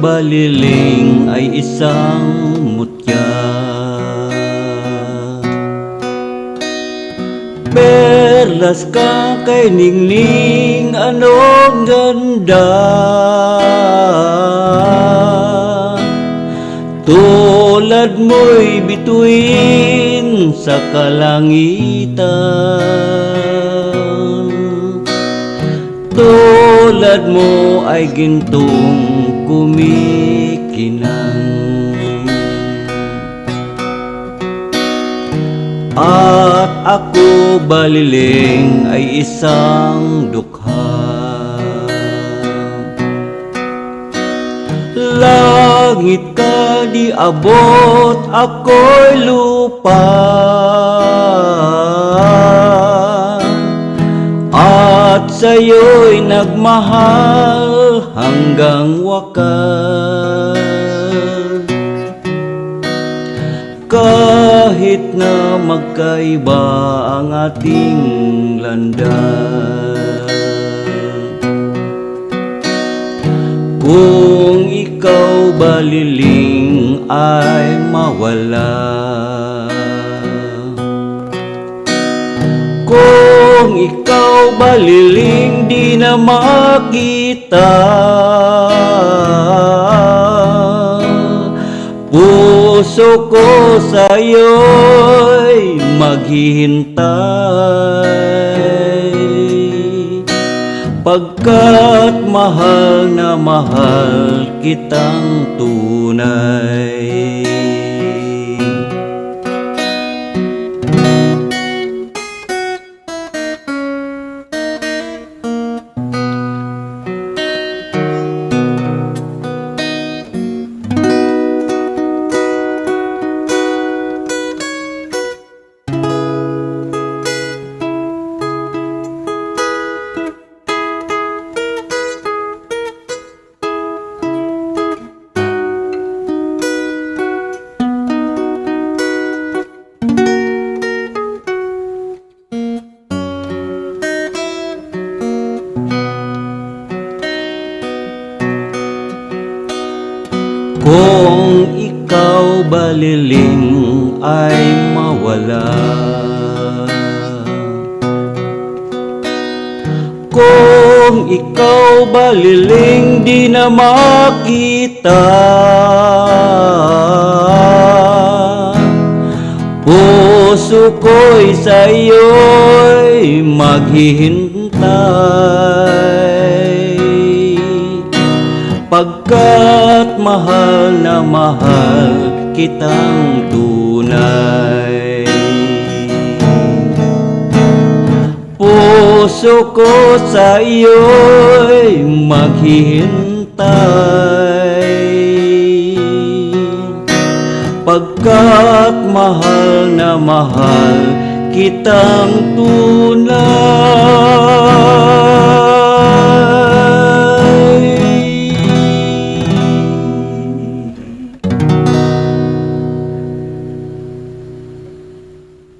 baliling ay isang mutya. Perlas ka kay ningning anong ganda? Tulad mo'y bituin sa kalangitan. Tulad mo ay gintong kumikinang At ako baliling ay isang dukha. Langit ka di abot, ako'y lupa. At sa'yo'y nagmahal hanggang wakas. Kahit na magkaiba ang ating landas Kung ikaw baliling ay mawala Kung ikaw baliling di na makita Puso ko sa'yo'y maghihintay. Pagkat mahal na mahal kitang tunay Kung ikaw baliling ay mawala. Kung ikaw baliling di na makita. Puso ko'y sa'yo'y maghihintay mahal na mahal kitang tunay. Puso ko sa iyo'y maghihintay. Pagkat mahal na mahal kitang tunay